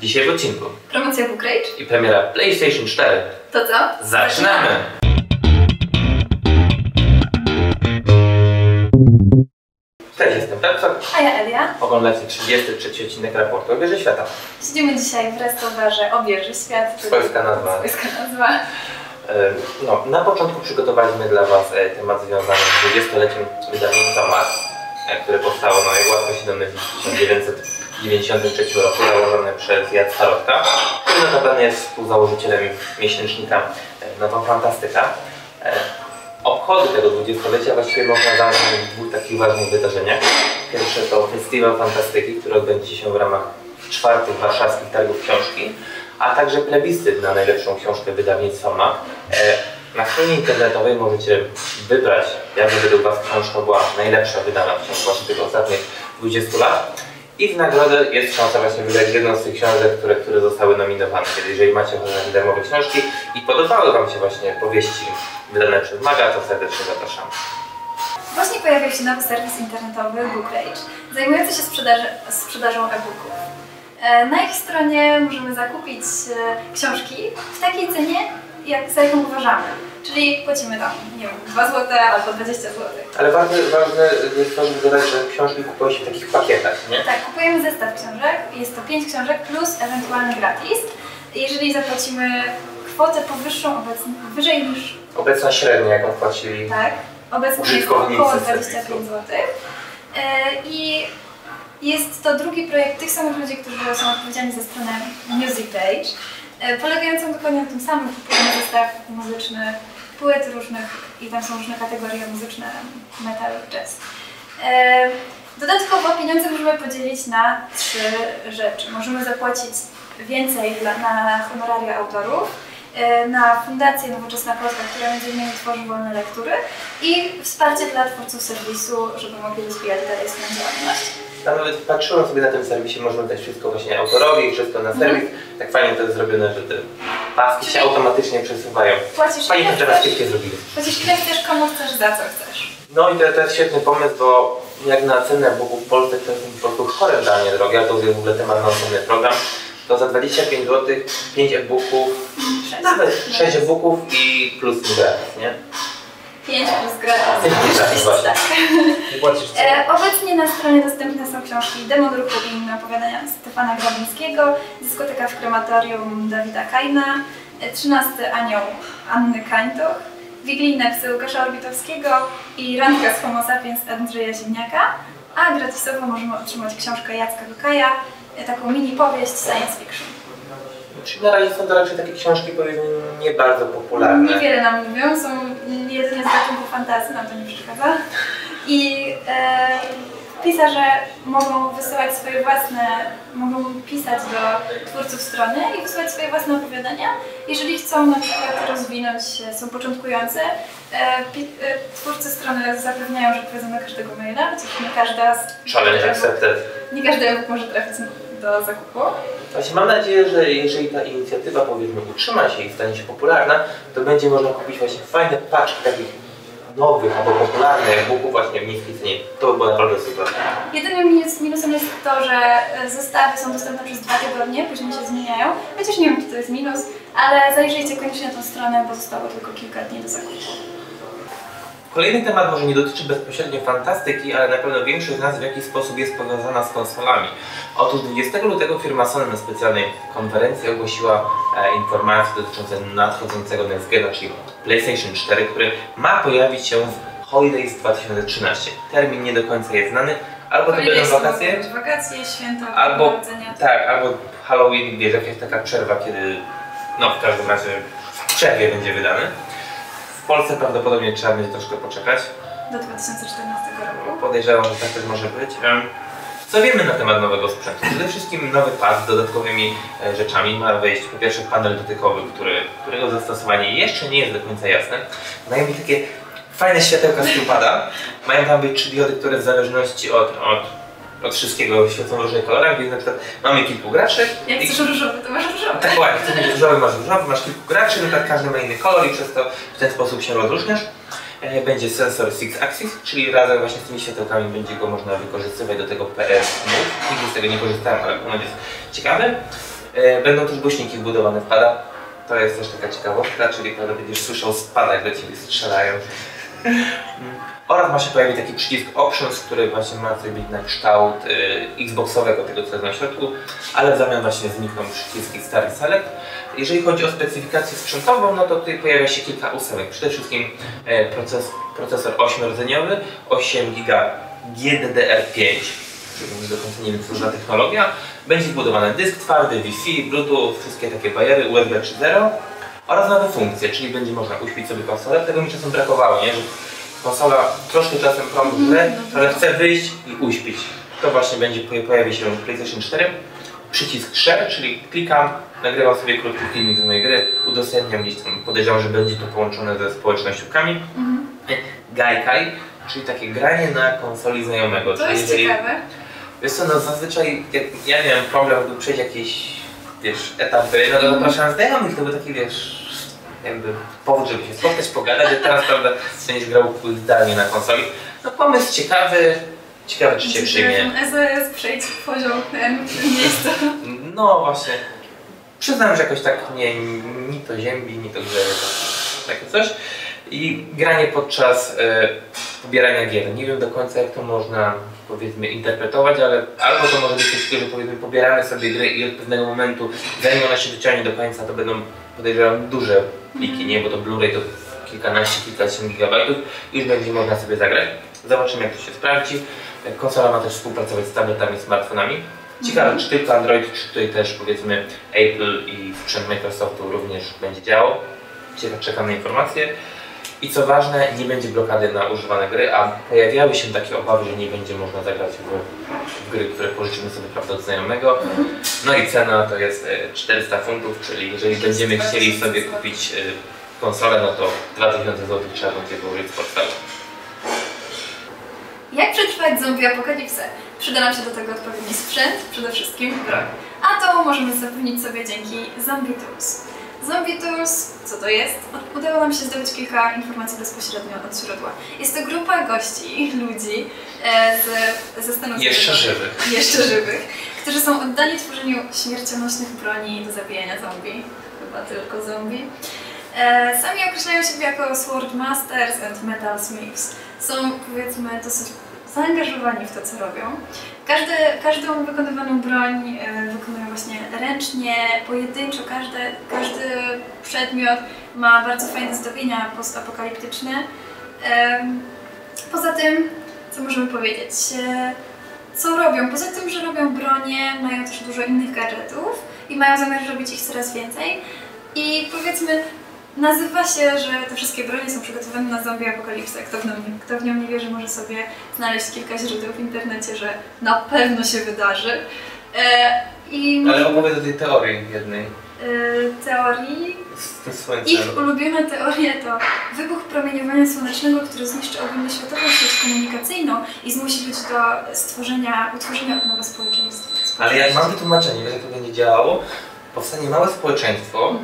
Dzisiaj w odcinku Promocja Book Rage. i premiera PlayStation 4. To co? Zaczynamy! Cześć, jestem Pepsok. A ja Elia. Oglądacie 33 odcinek raportu o Wieży Świata. Siedzimy dzisiaj w restaurarze Obieży Świat. Swojska nazwa. Swojska nazwa. No, na początku przygotowaliśmy dla Was e, temat związany z 20-leciem wydawnictwa Mark, e, które powstało, no jak łatwo się domyślić, w 1993 roku, założone przez Jad Starotka, który notabene jest współzałożycielem miesięcznika e, Nowa Fantastyka. E, Obchody tego 20-lecia właściwie można zamknąć w dwóch takich ważnych wydarzeniach. Pierwsze to Festiwal Fantastyki, który odbędzie się w ramach czwartych warszawskich targów książki, a także plebiscyt na najlepszą książkę wydawnictwa MAK. E, Na stronie internetowej możecie wybrać, jak według Was książka była najlepsza wydana w ciągu właśnie tych ostatnich 20 lat. I w nagrodę jest szansa właśnie wygrać jedną z tych książek, które, które zostały nominowane. Jeżeli macie ochotę darmowe książki i podobały Wam się właśnie powieści wydane przez Maga, to serdecznie zapraszam. Właśnie pojawił się nowy serwis internetowy Book Rage, zajmujący się sprzedażą e-booków. E, Na ich stronie możemy zakupić e, książki w takiej cenie, jak, za jaką uważamy. Czyli płacimy tam, nie wiem, 2 zł albo 20 zł. Ale ważne, ważne jest to, żeby dodać, że książki kupuje się w takich pakietach, nie? Tak, kupujemy zestaw książek, jest to 5 książek plus ewentualny gratis. Jeżeli zapłacimy kwotę powyższą obecnie, wyżej niż Obecna średnia, jaką płacili Tak, obecnie jest około serwisu. 25 zł. E, I jest to drugi projekt tych samych ludzi, którzy są odpowiedzialni za stronę Music Page, polegającą dokładnie na tym samym. Kupujemy zestaw muzyczny, płyt różnych i tam są różne kategorie muzyczne, metal, jazz. E, Dodatkowo pieniądze możemy podzielić na trzy rzeczy. Możemy zapłacić więcej na honoraria autorów, e, na Fundację Nowoczesna Polska, która między innymi tworzy wolne lektury i wsparcie dla twórców serwisu, żeby mogli rozwijać dalej swoją działalność. Tam nawet patrzyłem sobie na tym serwisie, możemy dać wszystko właśnie autorowi, wszystko na serwis. Tak fajnie to jest zrobione, że te paski się automatycznie przesuwają. Płacisz Fajnie ile to teraz pięknie zrobili. płacisz ile chcesz, komu chcesz, za co chcesz. No i to, to jest świetny pomysł, bo jak na cenę booków w Polsce to jest po prostu horrendalnie drogie, a to jest w ogóle temat na osobny program, to za 25 zł 5 e-booków, Sześć. nawet 6 e-booków i plus gratis, nie? 5 plus gratis. Tak. E, obecnie na stronie dostępne są książki Demon Ruchu i opowiadania Stefana Grabińskiego, Dyskoteka w krematorium Dawida Kajna, e, 13 Anioł Anny Kańtoch, Wigilijne psy Łukasza Orbitowskiego i Randka z Homo sapiens Andrzeja Ziemniaka, a gratisowo możemy otrzymać książkę Jacka Lukaja, e, taką mini powieść science fiction. Czyli na razie są to raczej takie książki powiedzmy nie bardzo popularne. Niewiele nam mówią, są jedynie z gatunku fantasy, nam to nie przeszkadza. I e, pisarze mogą wysyłać swoje własne, mogą pisać do twórców strony i wysyłać swoje własne opowiadania. Jeżeli chcą na przykład rozwinąć się, są początkujący, e, pi, e, twórcy strony zapewniają, że odpowiedzą na każdego maila, chociaż nie każda z Challenge accepted. nie każdy e-book może trafić do zakupu. Właśnie mam nadzieję, że jeżeli ta inicjatywa powiedzmy utrzyma się i stanie się popularna, to będzie można kupić właśnie fajne paczki takich nowych albo popularnych e-booków właśnie w niskiej cenie. To by było naprawdę super. Jedynym minus, minusem jest to, że e, zestawy są dostępne przez dwa tygodnie, później się zmieniają. Chociaż nie wiem, czy to jest minus, ale zajrzyjcie koniecznie na tą stronę, bo zostało tylko kilka dni do zakupu. Kolejny temat może nie dotyczy bezpośrednio fantastyki, ale na pewno większość z nas w jakiś sposób jest powiązana z konsolami. Otóż 20 lutego firma Sony na specjalnej konferencji ogłosiła e, informacje dotyczące nadchodzącego next gena, czyli PlayStation 4, który ma pojawić się w Holidays 2013. Termin nie do końca jest znany, albo to będą wakacje, Wakacje, święta, Albo- Narodzenia. tak, albo Halloween, wiesz, jakaś taka przerwa, kiedy, no w każdym razie w przerwie będzie wydany. W Polsce prawdopodobnie trzeba będzie troszkę poczekać. Do 2014 roku. Podejrzewam, że tak też może być. Co wiemy na temat nowego sprzętu? Przede wszystkim nowy pad z dodatkowymi e, rzeczami. Ma wejść po pierwsze panel dotykowy, który, którego zastosowanie jeszcze nie jest do końca jasne. Mają być takie fajne światełka z pada. Mają tam być trzy diody, które w zależności od, od, od wszystkiego świecą w różnych kolorach, więc na przykład mamy kilku graczy. Jak i- chcesz różowy, to masz różowy. tak ładnie, chcesz mieć różowy, masz różowy, masz kilku graczy, na przykład każdy ma inny kolor i przez to w ten sposób się rozróżniasz. E, Będzie sensor Six Axis, czyli razem właśnie z tymi światełkami będzie go można wykorzystywać do tego PR Move. Nigdy z tego nie korzystałem, ale ponoć jest ciekawy. E, Będą też głośniki wbudowane w pada. To jest też taka ciekawostka, czyli prawda, będziesz słyszał spada, jak do ciebie strzelają. Oraz ma się pojawić taki przycisk Options, który właśnie ma być na kształt y, Xboxowego, tego co jest na środku, ale w zamian właśnie znikną przyciski Start i Select. Jeżeli chodzi o specyfikację sprzętową, no to tutaj pojawia się kilka ósemek. Przede wszystkim e, proces, procesor 8-rdzeniowy, 8 GB GDDR5, czyli do końca nie wiem co technologia. Będzie wbudowany dysk twardy, Wi-Fi, Bluetooth, wszystkie takie bajery, USB 3.0 oraz nowe funkcje, czyli będzie można uśpić sobie konsolę. Tego mi czasem brakowało, nie? Że konsola troszkę czasem prądu w grę, ale chce wyjść i uśpić. To właśnie będzie, pojawi się w PlayStation 4. Przycisk Share, czyli klikam, nagrywam sobie krótki filmik z mojej gry, udostępniam gdzieś tam, podejrzewam, że będzie to połączone ze społecznościówkami. Gaikai, czyli takie granie na konsoli znajomego. To czyli jest jeżeli- ciekawe. Wiesz co, no zazwyczaj jak ja miałem problem, by przejść jakiś, wiesz, etap gry, no to zapraszałem znajomych, to był taki, wiesz, jakby powód, żeby się spotkać, pogadać, a teraz, prawda, będziesz grał zdalnie na konsoli. No pomysł ciekawy, ciekawy czy cię przyjmie. SOS przejdź w poziom ten miejsce. No właśnie, przyznam, że jakoś tak mnie ni to ziębi, ni to grzeje, takie coś. I granie podczas e, pobierania gier. Nie wiem do końca jak to można powiedzmy interpretować, ale albo to może być coś, że powiedzmy pobieramy sobie gry i od pewnego momentu, zanim ona się wyciągnie do końca, to będą podejrzewam duże pliki, nie? Bo to Blu-ray to kilkanaście, kilkadziesiąt gigabajtów i już będzie można sobie zagrać. Zobaczymy jak to się sprawdzi. Konsola ma też współpracować z tabletami, smartfonami. Ciekawe, czy tylko Android, czy tutaj też powiedzmy Apple i sprzęt Microsoftu również będzie działał. Ciekawe, czekam na informacje. I co ważne, nie będzie blokady na używane gry, a pojawiały się takie obawy, że nie będzie można zagrać w, gry, które pożyczymy sobie prawda, od znajomego. No i cena to jest e, 400 funtów, czyli jeżeli będziemy chcieli sobie kupić e, konsolę, no to 2000 zł trzeba będzie włożyć z portfela. Jak przetrwać zombie apokalipsę? Przyda nam się do tego odpowiedni sprzęt, przede wszystkim broń. A to możemy zapewnić sobie dzięki Zombie Tools. Zombie Tools, co to jest? Udało nam się zdobyć kilka informacji bezpośrednio od źródła. Jest to grupa gości, ludzi e, z, ze Stanów Jeszcze żywych. Jeszcze żywych, którzy są oddani tworzeniu śmiercionośnych broni do zabijania zombie. Chyba tylko zombie. E, sami określają siebie jako Sword Masters and Metal Smiths. Są powiedzmy dosyć zaangażowani w to, co robią. Każdy, każdą wykonywaną broń e, wykonują właśnie ręcznie, pojedynczo. Każdy, każdy przedmiot ma bardzo fajne zdobienia postapokaliptyczne. Poza tym, co możemy powiedzieć? E, Co robią? Poza tym, że robią bronie, mają też dużo innych gadżetów i mają zamiar robić ich coraz więcej. I powiedzmy, nazywa się, że te wszystkie bronie są przygotowane na zombie apokalipsę. Kto w, nią, kto w nią nie wierzy, może sobie znaleźć kilka źródeł w internecie, że na pewno się wydarzy. E, I Ale opowiedz o tej teorii jednej e, teorii z tym słońcem. ich ulubiona teoria to wybuch promieniowania słonecznego, który zniszczy ogólnoświatową sieć komunikacyjną i zmusi ludzi do stworzenia, utworzenia od nowa społeczeństwa. Ale jak mam wytłumaczenie, wiesz jak to będzie działało? Powstanie małe społeczeństwo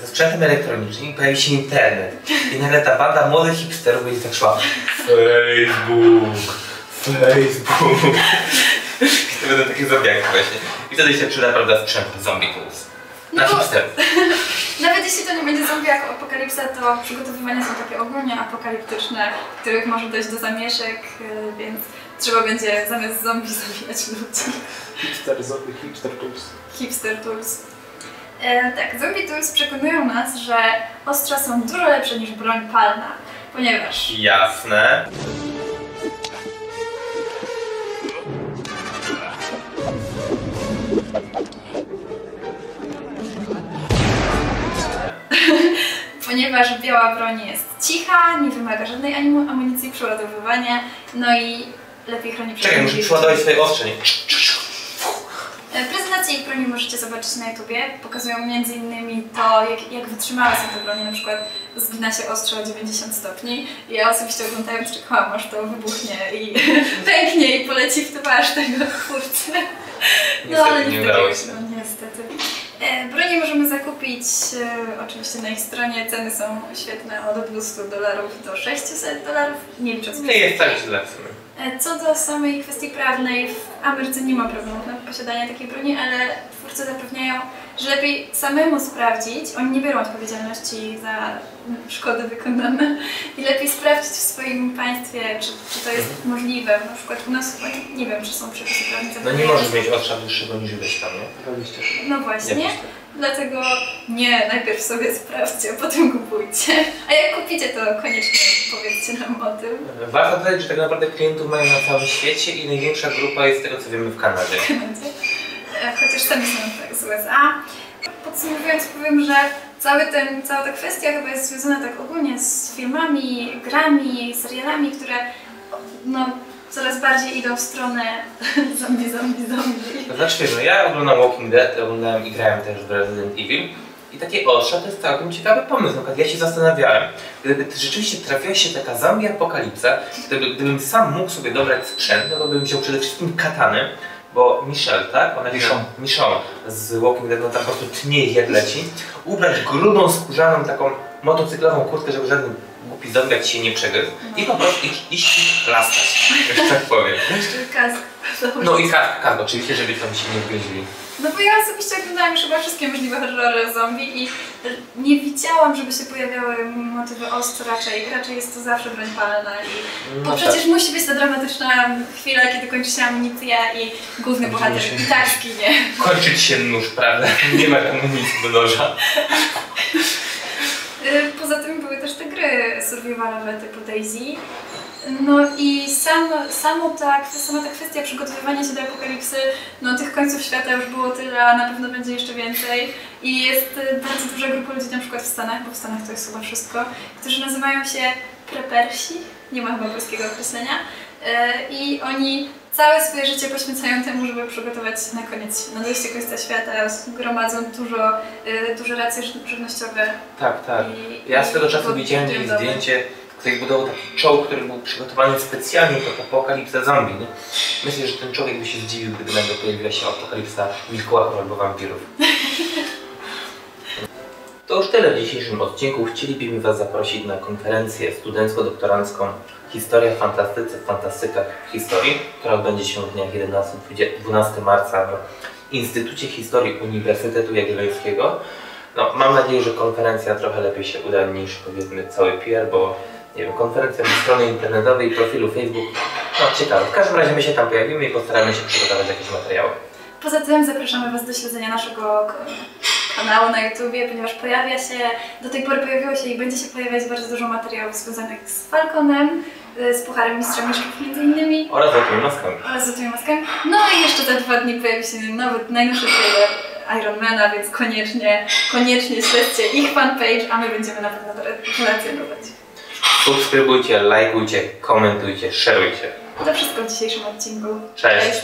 ze sprzętem elektronicznym pojawi się internet. I nagle ta banda młodych hipsterów będzie tak szła Facebook, Facebook. I to będą takie zombiaki właśnie. I wtedy się przyda, prawda, sprzęt zombie tools. Na No hipsterów. Nawet jeśli to nie będzie zombie jako apokalipsa, to przygotowywania są takie ogólnie apokaliptyczne, w których może dojść do zamieszek, y, więc trzeba będzie zamiast zombie zabijać ludzi. Hipster, zombie, hipster tools. Hipster Tools. E, tak, Zombie Tools przekonują nas, że ostrza są dużo lepsze niż broń palna, ponieważ Jasne. ponieważ biała broń jest cicha, nie wymaga żadnej amunicji przeładowywania, no i lepiej chroni przed Czekaj, muszę przeładować swoje ostrze, nie? Ich broni możecie zobaczyć na YouTubie. Pokazują m.in. to, jak, jak wytrzymałe są te bronie. Na przykład zgina się ostrze o 90 stopni. Ja osobiście oglądając czekałam, aż to wybuchnie i pęknie i poleci w twarz tego twórcy. No ale nie udało się. no, niestety. E, bronie możemy zakupić e, oczywiście na ich stronie. Ceny są świetne od 200 dolarów do 600 dolarów, nie licząc Nie jest tak źle w sumie. E, Co do samej kwestii prawnej, w Ameryce nie ma problemów na posiadanie takiej broni, ale twórcy zapewniają, że lepiej samemu sprawdzić, oni nie biorą odpowiedzialności za szkody wykonane i lepiej sprawdzić w swoim państwie, czy, czy to jest możliwe. Na przykład u nas nie wiem, czy są przepisy prawne No nie możesz mieć ostrza dłuższego niż ileś tam, nie? 20 No właśnie. Dlatego nie, najpierw sobie sprawdźcie, a potem kupujcie. A jak kupicie, to koniecznie powiedzcie nam o tym. Warto dodać, że tak naprawdę klientów mają na całym świecie i największa grupa jest z tego co wiemy w Kanadzie. Kanadzie. E, Chociaż sami są tak z USA. Podsumowując powiem, że cały ten, cała ta kwestia chyba jest związana tak ogólnie z filmami, grami, serialami, które no, coraz bardziej idą w stronę zombie, zombie, zombie. To znaczy no ja oglądam Walking Dead, oglądałem i grałem też w Resident Evil i takie ostrza to jest całkiem ciekawy pomysł. Na przykład ja się zastanawiałem, gdyby rzeczywiście trafiła się taka zombie apokalipsa, gdyby, gdybym sam mógł sobie dobrać sprzęt, no to bym wziął przede wszystkim katanę, bo Michelle, tak? Ona Michonne. Michonne z Walking Dead, no tam po prostu tnie i jak leci. Ubrać grudą, skórzaną taką motocyklową kurtkę, żeby żaden głupi zombiak ci się nie przegryzł i po prostu iść, iść lastać, że tak powiem. Kask. No i kask, kask oczywiście, żeby tam się nie wgryźli. No bo ja osobiście oglądałam już chyba wszystkie możliwe horrory zombie i nie widziałam, żeby się pojawiały motywy ostro raczej. Raczej jest to zawsze broń palna i bo No przecież musi być ta dramatyczna chwila, kiedy kończy się amunicja i główny Kończy bohater się- i tak. Kończyć się nóż, prawda? Nie ma amunicji do noża. Y, Poza tym gry survivalowe typu Daisy. No i sam, samo ta, sama ta kwestia przygotowywania się do apokalipsy, no tych końców świata już było tyle, a na pewno będzie jeszcze więcej. I jest y, bardzo duża grupa ludzi, na przykład w Stanach, bo w Stanach to jest chyba wszystko, którzy nazywają się prepersi, nie ma chyba polskiego określenia. Y, I oni całe swoje życie poświęcają temu, żeby przygotować na koniec, na dojście końca świata, gromadzą dużo, y, duże racje ży- żywnościowe Tak, tak. i- Ja swego czasu widziałem takie domy. zdjęcie, ktoś budował taki czołg, który był przygotowany specjalnie pod apokalipsę zombie. Nie? Myślę, że ten człowiek by się zdziwił, gdyby nagle pojawiła się apokalipsa wilkołachów albo wampirów. To już tyle w dzisiejszym odcinku. Chcielibyśmy Was zaprosić na konferencję studencko-doktorancką Historia w fantastyce, w fantastykach historii, która odbędzie się w dniach 11-12 marca w Instytucie Historii Uniwersytetu Jagiellońskiego. No, mam nadzieję, że konferencja trochę lepiej się uda niż powiedzmy cały PR, bo nie wiem, konferencja na strony internetowej, profilu Facebook. No ciekawe. W każdym razie my się tam pojawimy i postaramy się przygotować jakieś materiały. Poza tym zapraszamy Was do śledzenia naszego kanału na YouTubie, ponieważ pojawia się, do tej pory pojawiło się i będzie się pojawiać bardzo dużo materiałów związanych z Falconem, z Pucharem Mistrza Mistrzów między innymi Oraz złotymi maskami. oraz z tymi maskami. No i jeszcze za dwa dni pojawi się nowy, najnowszy trailer Ironmana, więc koniecznie, koniecznie śledźcie ich fanpage, a my będziemy na pewno relacjonować. Subskrybujcie, lajkujcie, komentujcie, szerujcie. To wszystko w dzisiejszym odcinku. Cześć.